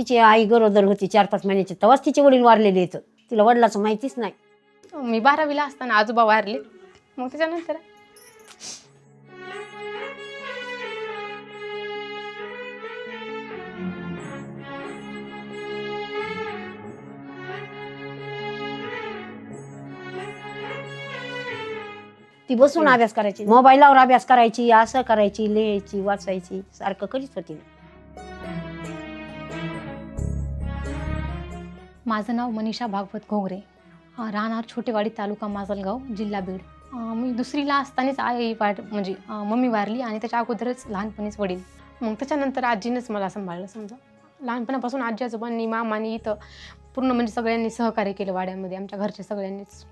तिची आई गरोदर होती चार पाच महिन्याची तेव्हाच तिचे वडील वारलेले आहेत. तिला वडिलाचं माहितीच नाही. मी बारावीला असताना आजोबा वारले. मग त्याच्यानंतर? ती बसून अभ्यास करायची. मोबाईलवर अभ्यास करायची असं करायची लिहायची वाचायची सारखं करीत होती. माझं नाव मनीषा भागवत घोगरे. राहणार छोटेवाडी तालुका माजलगाव जिल्हा बीड. मी दुसरीला असतानाच आई वाट म्हणजे मम्मी वारली आणि त्याच्या अगोदरच लहानपणीच वडील. मग त्याच्यानंतर आजीनंच मला सांभाळलं समजा. लहानपणापासून आजी आजोबांनी मामानी इथं पूर्ण म्हणजे सगळ्यांनी सहकार्य केलं वाड्यामध्ये आमच्या घरच्या सगळ्यांनीच.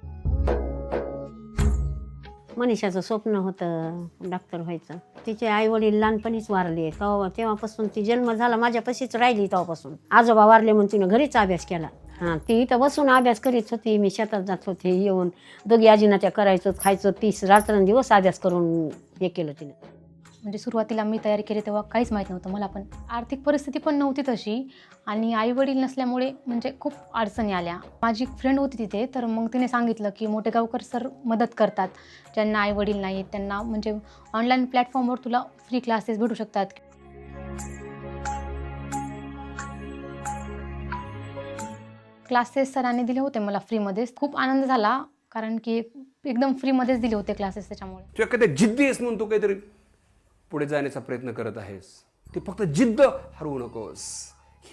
मनीषाचं स्वप्न होतं डॉक्टर व्हायचं. तिचे आई वडील लहानपणीच वारले. तेव्हा तेव्हापासून ती जन्म झाला माझ्यापाशीच राहिली तेव्हापासून. आजोबा वारले म्हणून तिनं घरीच अभ्यास केला. हां ती इथं बसून अभ्यास करीत होती मी शेतात जात होते येऊन दोघी आजीना त्या करायचो खायचो तीस रात्रंदिवस अभ्यास करून हे केलं तिने. म्हणजे सुरुवातीला मी तयारी केली तेव्हा काहीच माहीत नव्हतं मला पण आर्थिक परिस्थिती पण नव्हती तशी आणि आई वडील नसल्यामुळे म्हणजे खूप अडचणी आल्या. माझी फ्रेंड होती तिथे तर मग तिने सांगितलं की मोठे गावकर सर मदत करतात. ज्यांना आई वडील नाही आहेत त्यांना म्हणजे ऑनलाईन प्लॅटफॉर्मवर तुला फ्री क्लासेस भेटू शकतात. क्लासेस सरांनी दिले होते मला फ्रीमध्येच खूप आनंद झाला कारण की एकदम फ्रीमध्येच दिले होते क्लासेस त्याच्यामुळे. तू एखाद्या जिद्दी आहेस म्हणून तू काहीतरी पुढे जाण्याचा प्रयत्न करत आहेस. ती फक्त जिद्द हरवू नकोस.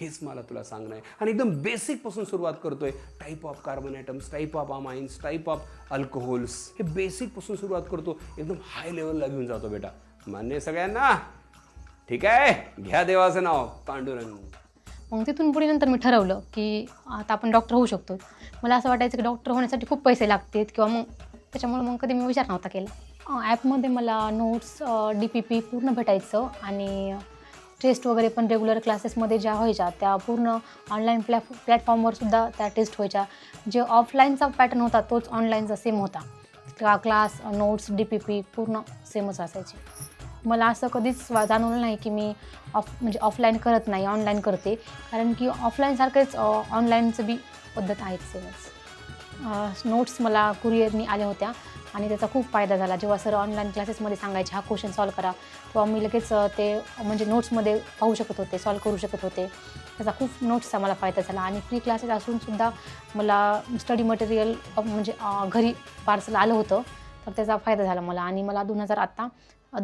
हेच मला तुला सांगणं आहे. आणि एकदम बेसिकपासून सुरुवात करतोय. Type of carbon atoms type of amines type of alcohols हे बेसिकपासून सुरुवात करतो. एकदम हाय लेवलला घेऊन जातो बेटा. मान्य सगळ्यांना? ठीक आहे? घ्या देवाचं नाव पांडुरंग. मग तिथून पुढे नंतर मी ठरवलं की आता आपण डॉक्टर होऊ शकतो. मला असं वाटायचं की डॉक्टर होण्यासाठी खूप पैसे लागतात किंवा मग त्याच्यामुळे मग कधी मी विचार नव्हता केला. ॲपमध्ये मला नोट्स डी पी पी पूर्ण भेटायचं आणि टेस्ट वगैरे पण रेग्युलर क्लासेसमध्ये ज्या व्हायच्या त्या पूर्ण ऑनलाईन प्लॅ प्लॅटफॉर्मवर सुद्धा त्या टेस्ट व्हायच्या. जे ऑफलाईनचा पॅटर्न होता तोच ऑनलाईनचा सेम होता. Class notes D P P पूर्ण सेमच असायचे. मला असं कधीच जाणवलं नाही की मी ऑफ म्हणजे ऑफलाईन करत नाही ऑनलाईन करते. कारण की ऑफलाईनसारखेच ऑनलाईनचं बी पद्धत आहेत सेमच नोट्स मला कुरिअरनी आल्या होत्या आणि त्याचा खूप फायदा झाला. जेव्हा सर ऑनलाईन क्लासेसमध्ये सांगायचे हा क्वेश्चन सॉल्व करा. तेव्हा मी लगेच ते म्हणजे नोट्समध्ये पाहू शकत होते सॉल्व करू शकत होते. त्याचा खूप नोट्सचा मला फायदा झाला. आणि फ्री क्लासेस असूनसुद्धा मला स्टडी मटेरियल म्हणजे घरी पार्सल आलं होतं. तर त्याचा फायदा झाला मला. आणि मला दोन हजार आत्ता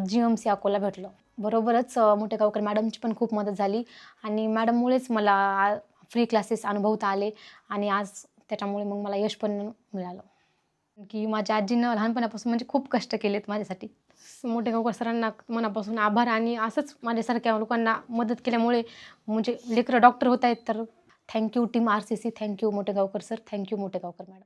जी एम सी अकोला भेटलं. बरोबरच मोठे गावकर मॅडमची पण खूप मदत झाली. आणि मॅडममुळेच मला फ्री क्लासेस अनुभवता आले. आणि आज त्याच्यामुळे मग मला यश पण मिळालं. की माझ्या आजीनं लहानपणापासून म्हणजे खूप कष्ट केलेत माझ्यासाठी. मोठे गावकर सरांना मनापासून आभार. आणि असंच माझ्यासारख्या लोकांना मदत केल्यामुळे म्हणजे लेकरं डॉक्टर होत आहेत तर thank you team R C C thank you मोठे गावकर सर थँक्यू मोठे गावकर मॅडम.